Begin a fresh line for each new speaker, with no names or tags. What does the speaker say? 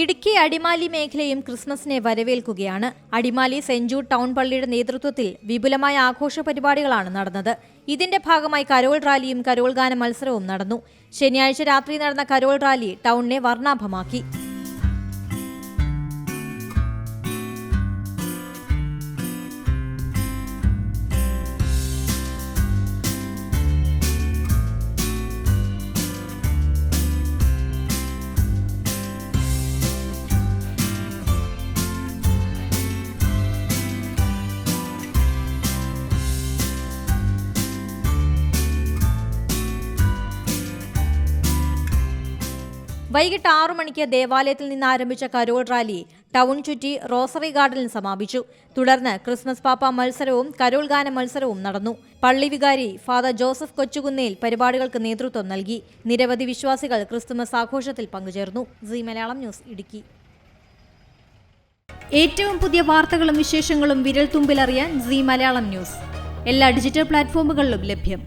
ഇടുക്കി അടിമാലി മേഖലയും ക്രിസ്മസിനെ വരവേൽക്കുകയാണ്. അടിമാലി സെഞ്ചൂർ ടൗൺ പള്ളിയുടെ നേതൃത്വത്തിൽ വിപുലമായ ആഘോഷ പരിപാടികളാണ് നടന്നത്. ഇതിന്റെ ഭാഗമായി കരോൾ റാലിയും കരോൾ ഗാന മത്സരവും നടന്നു. ശനിയാഴ്ച രാത്രി നടന്ന കരോൾ റാലി ടൗണിനെ വർണാഭമാക്കി. വൈകിട്ട് ആറു മണിക്ക് ദേവാലയത്തിൽ നിന്ന് ആരംഭിച്ച കരോൾ റാലി ടൗൺ ചുറ്റി റോസറി ഗാർഡനിൽ സമാപിച്ചു. തുടർന്ന് ക്രിസ്മസ് പാപ്പ മത്സരവും കരോൾ ഗാന മത്സരവും നടന്നു. പള്ളി വികാരി ഫാദർ ജോസഫ് കൊച്ചുകുന്നേൽ പരിപാടികൾക്ക് നേതൃത്വം നൽകി. നിരവധി വിശ്വാസികൾ ക്രിസ്തുമസ് ആഘോഷത്തിൽ പങ്കുചേർന്നു. C Malayalam news Idukki. ഏറ്റവും പുതിയ വാർത്തകളും വിശേഷങ്ങളും വിരൽ തുമ്പിലറിയാൻ സി മലയാളം ന്യൂസ്. എല്ലാ ഡിജിറ്റൽ പ്ലാറ്റ്ഫോമുകളിലും ലഭ്യം.